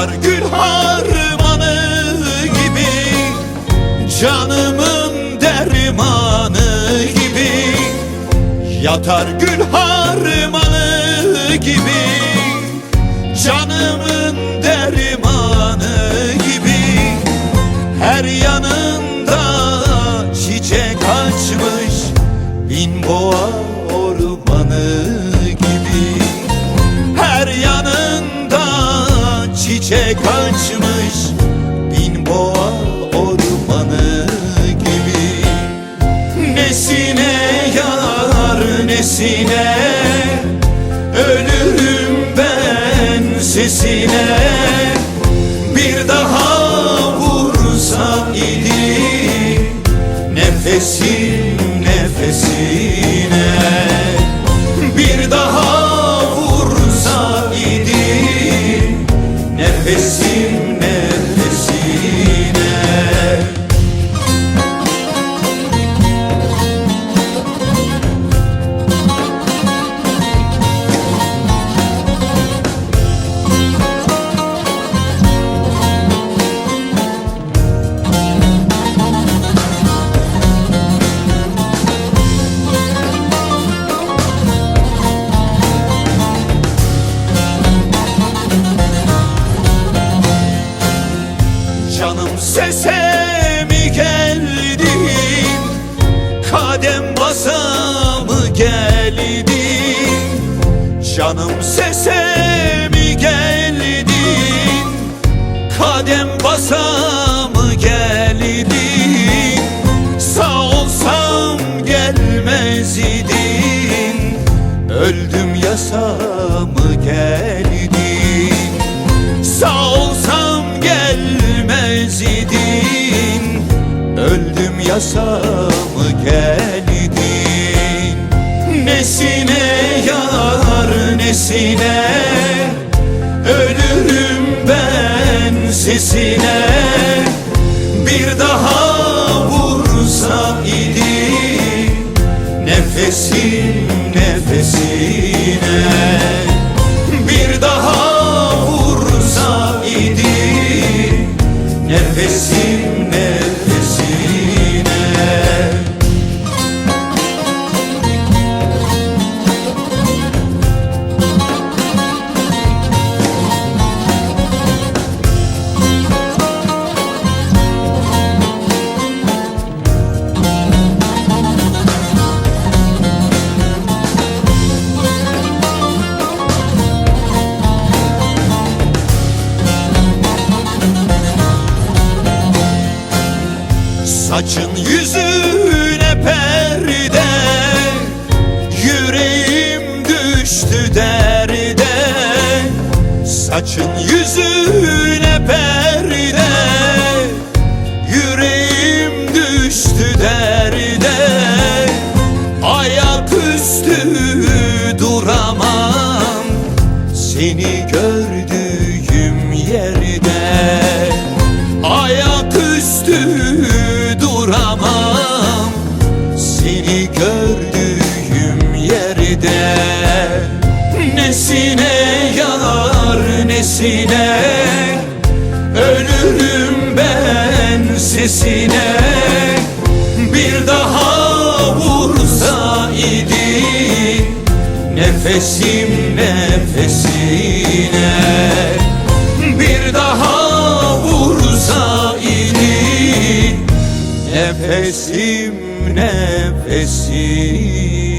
Yatar gül harmanı gibi Canımın dermanı gibi. Yatar gül harmanı gibi Canımın dermanı gibi. Her yanında çiçek açmış Bin boğa ormanı gibi. Nesine yar nesine Ölürüm ben sesine. Bir daha vursa idi Nefesim nefesine sese mi geldin? Kadem basa mı geldin? Sağ olsam gelmez idin. Öldüm yasa mı geldin? Sağ olsam gelmez idin. Öldüm yasa mı geldin? Nesine yar nesine Ölürüm ben sesine. Bir daha vursa idi Nefesim nefesine. Bir daha vursa idi Nefesim nefesine Saçın yüzüne perde Yüreğim düştü derde. Saçın yüzüne perde Yüreğim düştü derde. Ayaküstü duramam Seni gördüğüm yerde Nesine yar nesine? Ölürüm ben sesine. Bir daha vursa idi Nefesim nefesine. Bir daha vursa idi Nefesim nefesine